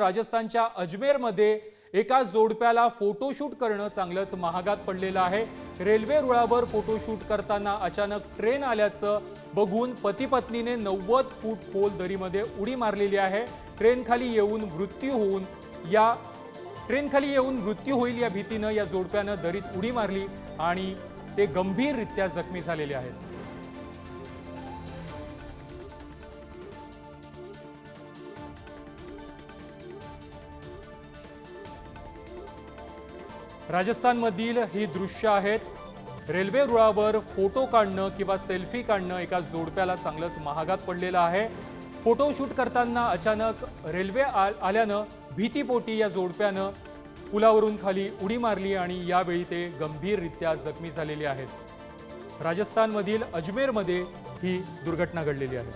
राजस्थानच्या अजमेरमध्ये एका जोडप्याला फोटोशूट करणं चांगलंच महागात पडलेलं आहे. रेल्वे रुळावर फोटोशूट करताना अचानक ट्रेन आल्याचं बघून पती पत्नीने नव्वद फूट खोल दरीमध्ये उडी मारलेली आहे. ट्रेन खाली येऊन मृत्यू होऊन या ट्रेन खाली येऊन मृत्यू होईल या भीतीनं या जोडप्यानं दरीत उडी मारली आणि ते गंभीररित्या जखमी झालेले आहेत. राजस्थानमधील ही दृश्य आहेत. रेल्वे रुळावर फोटो काढणं किंवा सेल्फी काढणं एका जोडप्याला चांगलंच महागात पडलेलं आहे. फोटो शूट करताना अचानक रेल्वे आ- आल्यानं भीतीपोटी या जोडप्यानं पुलावरून खाली उडी मारली आणि यावेळी ते गंभीररित्या जखमी झालेले आहेत. राजस्थानमधील अजमेरमध्ये ही दुर्घटना घडलेली आहे.